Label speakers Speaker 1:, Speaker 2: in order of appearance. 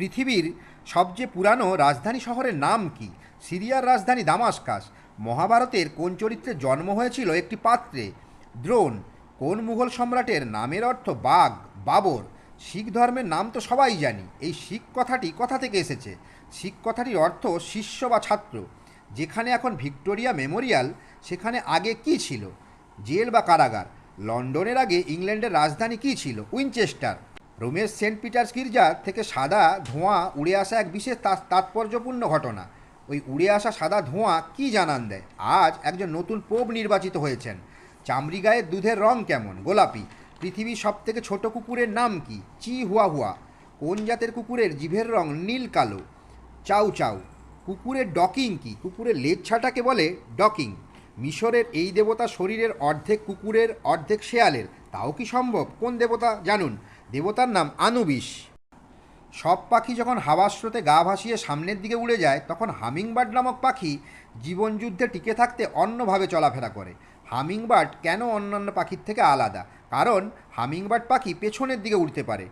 Speaker 1: পৃথিবীর সবচেয়ে পুরানো রাজধানী শহরের নাম কি? সিরিয়ার রাজধানী দামাস্কাস। মহাভারতের কোন চরিত্রে জন্ম হয়েছিল একটি পাত্রে? দ্রোণ। কোন মুঘল সম্রাটের নামের অর্থ বাঘ, বাবর? শিখ ধর্মের নাম তো সবাই জানি। এই শিখ কথাটি কথা থেকে এসেছে? শিখ কথাটির অর্থ শিষ্য বা ছাত্র। যেখানে এখন ভিক্টোরিয়া মেমোরিয়াল, সেখানে আগে কি ছিল? জেল বা কারাগার। লন্ডনের আগে ইংল্যান্ডের রাজধানী কী ছিল? উইনচেস্টার। রোমের সেন্ট পিটার্স গির্জা থেকে সাদা ধোঁয়া উড়ে আসা এক বিশেষ তাৎপর্যপূর্ণ ঘটনা। ওই উড়ে আসা সাদা ধোঁয়া কি জানান দেয়? আজ একজন নতুন পোপ নির্বাচিত হয়েছেন। চামড়ি গায়ের দুধের রং কেমন? গোলাপি। পৃথিবীর সব থেকে ছোট কুকুরের নাম কি? চি হুয়া হুয়া। কোন জাতের কুকুরের জিভের রং নীল কালো? চাউ চাউ। কুকুরের ডকিং কি? কুকুরের লেজ ছাটাকে বলে ডকিং। মিশরের এই দেবতা শরীরের অর্ধেক কুকুরের, অর্ধেক শেয়ালের। তাও কি সম্ভব? কোন দেবতা? জানুন। দেবতার নাম আনুবিশ। সব পাখি যখন হাওয়ার স্রোতে গা ভাসিয়ে সামনের দিকে উড়ে যায়, তখন হামিংবার্ড নামক পাখি জীবনযুদ্ধে টিকে থাকতে অন্যভাবে চলাফেরা করে। হামিংবার্ড কেন অন্যান্য পাখির থেকে আলাদা? কারণ হামিংবার্ড পাখি পেছনের দিকে উড়তে পারে।